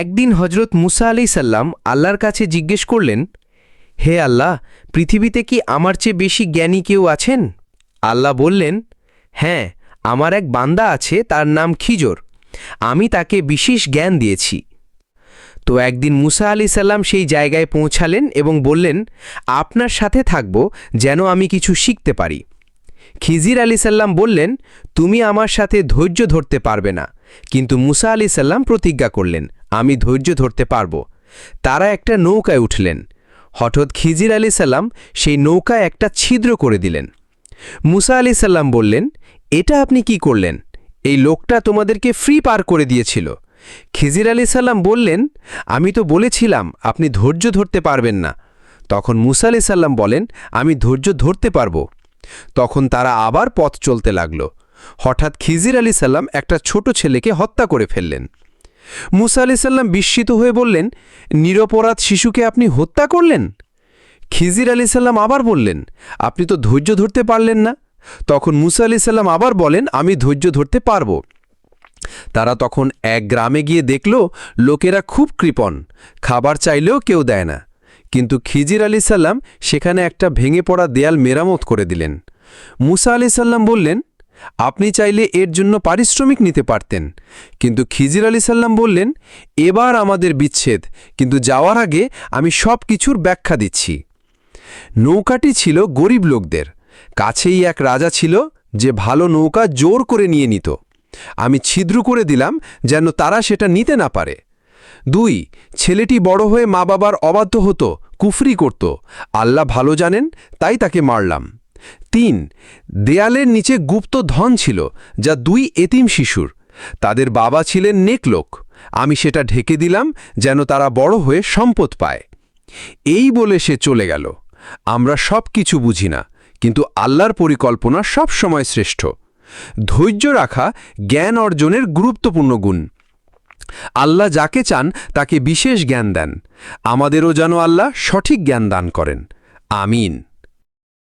একদিন হজরত মুসা আলি সাল্লাম আল্লাহর কাছে জিজ্ঞেস করলেন, হে আল্লাহ, পৃথিবীতে কি আমার চেয়ে বেশি জ্ঞানী কেউ আছেন? আল্লাহ বললেন হ্যাঁ আমার এক বান্দা আছে, তার নাম খিজর। আমি তাকে বিশেষ জ্ঞান দিয়েছি। তো একদিন মুসা আলি সাল্লাম সেই জায়গায় পৌঁছালেন এবং বললেন, আপনার সাথে থাকব, যেন আমি কিছু শিখতে পারি। খিজির আলি সাল্লাম বললেন, তুমি আমার সাথে ধৈর্য ধরতে পারবে না। কিন্তু মুসা আলি সাল্লাম প্রতিজ্ঞা করলেন আমি ধৈর্য ধরতে পারব। তারা একটা নৌকায় উঠলেন। হঠাৎ খিজির আলি সাল্লাম সেই নৌকায় একটা ছিদ্র করে দিলেন। মুসা আলি সাল্লাম বললেন, এটা আপনি কি করলেন? এই লোকটা তোমাদেরকে ফ্রি পার করে দিয়েছিল। খিজির আলি সাল্লাম বললেন, আমি তো বলেছিলাম, আপনি ধৈর্য ধরতে পারবেন না। তখন মুসা আলি সাল্লাম বলেন, আমি ধৈর্য ধরতে পারব। তখন তারা আবার পথ চলতে লাগল। হঠাৎ খিজির আলি সাল্লাম একটা ছোট ছেলেকে হত্যা করে ফেললেন। মুসা আলি সাল্লাম বিস্মিত হয়ে বললেন, নিরপরাধ শিশুকে আপনি হত্যা করলেন? খিজির আলি সাল্লাম আবার বললেন, আপনি তো ধৈর্য ধরতে পারলেন না। তখন মুসা আলি সাল্লাম আবার বলেন, আমি ধৈর্য ধরতে পারব। তারা তখন এক গ্রামে গিয়ে দেখল, লোকেরা খুব কৃপণ, খাবার চাইলেও কেউ দেয় না। কিন্তু খিজির আলি সাল্লাম সেখানে একটা ভেঙে পড়া দেয়াল মেরামত করে দিলেন। মুসা আলি সাল্লাম বললেন আপনি চাইলে এর জন্য পারিশ্রমিক নিতে পারতেন। কিন্তু খিজির আলি সাল্লাম বললেন, এবার আমাদের বিচ্ছেদ, কিন্তু যাওয়ার আগে আমি সব কিছুর ব্যাখ্যা দিচ্ছি। নৌকাটি ছিল গরিব লোকদের। কাছেই এক রাজা ছিল যে ভালো নৌকা জোর করে নিয়ে নিত। আমি ছিদ্র করে দিলাম যেন তারা সেটা নিতে না পারে। দুই, ছেলেটি বড় হয়ে মা বাবার অবাধ্য হতো, কুফরি করত। আল্লাহ ভালো জানেন, তাই তাকে মারলাম। তিন, দেয়ালের নিচে গুপ্ত ধন ছিল, যা দুই এতিম শিশুর। তাদের বাবা ছিলেন নেকলোক। আমি সেটা ঢেকে দিলাম, যেন তারা বড় হয়ে সম্পদ পায়। এই বলে সে চলে গেল। আমরা সব কিছু বুঝি না, কিন্তু আল্লাহর পরিকল্পনা সব সময় শ্রেষ্ঠ। ধৈর্য রাখা জ্ঞান অর্জনের গুরুত্বপূর্ণ গুণ। আল্লাহ যাকে চান, তাকে বিশেষ জ্ঞান দেন। আমাদেরও যেন আল্লাহ সঠিক জ্ঞান দান করেন। আমিন।